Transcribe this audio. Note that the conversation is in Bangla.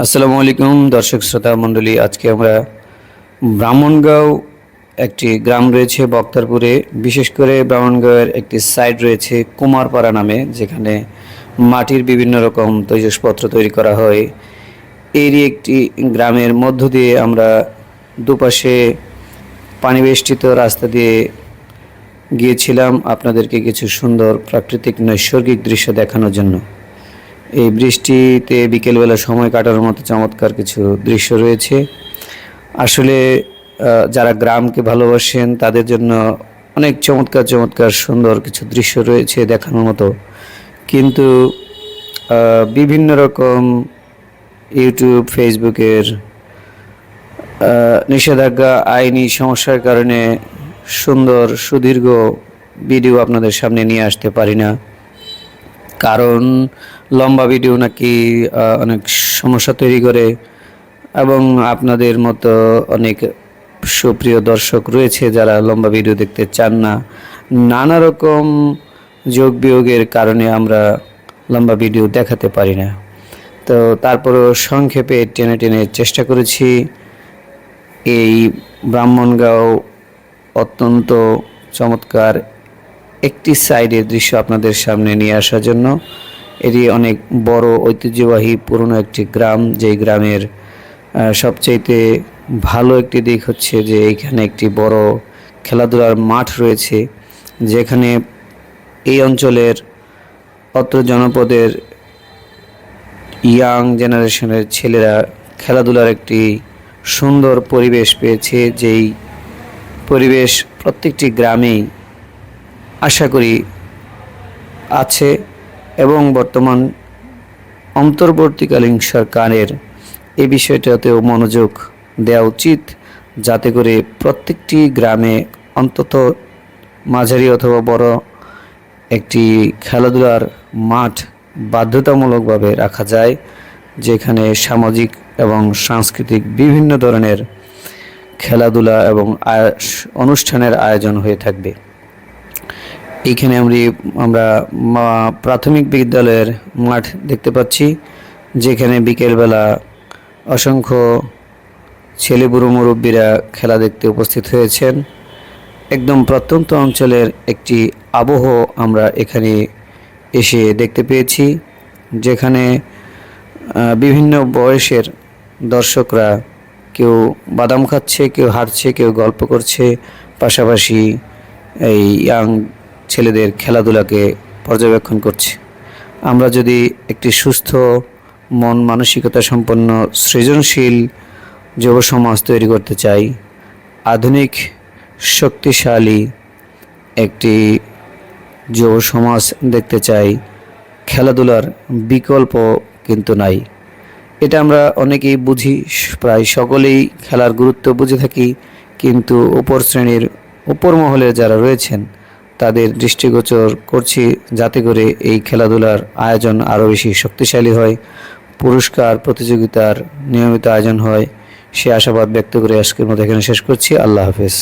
আসসালামু আলাইকুম, দর্শক শ্রোতা মণ্ডলী, আজকে আমরা ব্রাহ্মণগাঁও একটি গ্রাম রয়েছে বক্তারপুরে। বিশেষ করে ব্রাহ্মণগাঁওয়ের একটি সাইড রয়েছে কুমারপাড়া নামে, যেখানে মাটির বিভিন্ন রকম তৈজসপত্র তৈরি করা হয়। এরই একটি গ্রামের মধ্য দিয়ে আমরা দুপাশে পানিবেষ্টিত রাস্তা দিয়ে গিয়েছিলাম। আপনাদেরকে কিছু সুন্দর প্রাকৃতিক নৈসর্গিক দৃশ্য দেখানোর জন্য। এই বৃষ্টিতে বিকেলবেলা সময় কাটানোর মতো চমৎকার কিছু দৃশ্য রয়েছে। আসলে যারা গ্রামকে ভালোবাসেন, তাদের জন্য অনেক চমৎকার চমৎকার, সুন্দর কিছু দৃশ্য রয়েছে দেখানোর মতো। কিন্তু বিভিন্ন রকম ইউটিউব, ফেসবুকের নিষেধাজ্ঞা, আইনি সমস্যার কারণে সুন্দর, সুদীর্ঘ ভিডিও আপনাদের সামনে নিয়ে আসতে পারি না। কারণ লম্বা ভিডিও নাকি অনেক সমস্যা তৈরি করে এবং আপনাদের মতো অনেক সুপ্রিয় দর্শক রয়েছে যারা লম্বা ভিডিও দেখতে চান না। নানা রকম যোগ বিয়োগের কারণে আমরা লম্বা ভিডিও দেখাতে পারি না। তো তারপরও সংক্ষেপে টেনে টেনে চেষ্টা করেছি। এই ব্রাহ্মণগাঁও অত্যন্ত চমৎকার একটি সাইডের দৃশ্য আপনাদের সামনে নিয়ে আসার জন্য। এটি অনেক বড়, ঐতিহ্যবাহী, পুরনো একটি গ্রাম, যেই গ্রামের সবচাইতে ভালো একটি দিক হচ্ছে যে এইখানে একটি বড় খেলাধুলার মাঠ রয়েছে, যেখানে এই অঞ্চলের অত্র জনপদের ইয়াং জেনারেশনের ছেলেরা খেলাধুলার একটি সুন্দর পরিবেশ পেয়েছে, যেই পরিবেশ প্রত্যেকটি গ্রামেই আশা করি আছে এবং বর্তমান অন্তর্বর্তীকালীন সরকারের এই বিষয়টাতেও মনোযোগ দেওয়া উচিত, যাতে করে প্রত্যেকটি গ্রামে অন্তত মাঝারি অথবা বড় একটি খেলাধুলার মাঠ বাধ্যতামূলকভাবে রাখা যায়, যেখানে সামাজিক এবং সাংস্কৃতিক বিভিন্ন ধরনের খেলাধুলা এবং অনুষ্ঠানের আয়োজন হয়ে থাকবে। এইখানে আমরা আমরা প্রাথমিক বিদ্যালয়ের মাঠ দেখতে পাচ্ছি, যেখানে বিকেলবেলা অসংখ্য ছেলে বুড়ো মুরব্বীরা খেলা দেখতে উপস্থিত হয়েছেন। একদম প্রত্যন্ত অঞ্চলের একটি আবহ আমরা এখানে এসে দেখতে পেয়েছি, যেখানে বিভিন্ন বয়সের দর্শকরা কেউ বাদাম খাচ্ছে, কেউ হাঁটছে, কেউ গল্প করছে, পাশাপাশি এই ইয়াং ছেলেদের খেলাধুলাকে পর্যবেক্ষণ করছে। আমরা যদি একটি সুস্থ, মন মানসিকতা সম্পন্ন, সৃজনশীল যুব সমাজ তৈরি করতে চাই, আধুনিক, শক্তিশালী একটি যুব সমাজ দেখতে চাই, খেলাধুলার বিকল্প কিন্তু নাই। এটা আমরা অনেকেই বুঝি, প্রায় সকলেই খেলার গুরুত্ব বুঝে থাকি, কিন্তু উপর শ্রেণির, উপর মহলে যারা রয়েছেন তাদের দৃষ্টিগোচর করছি যাতে করে এই খেলাধুলার আয়োজন আরও বেশি শক্তিশালী হয়, পুরস্কার প্রতিযোগিতার নিয়মিত আয়োজন হয়। সে আশাবাদ ব্যক্ত করে আজকের মতো এখানে শেষ করছি। আল্লাহ হাফেজ।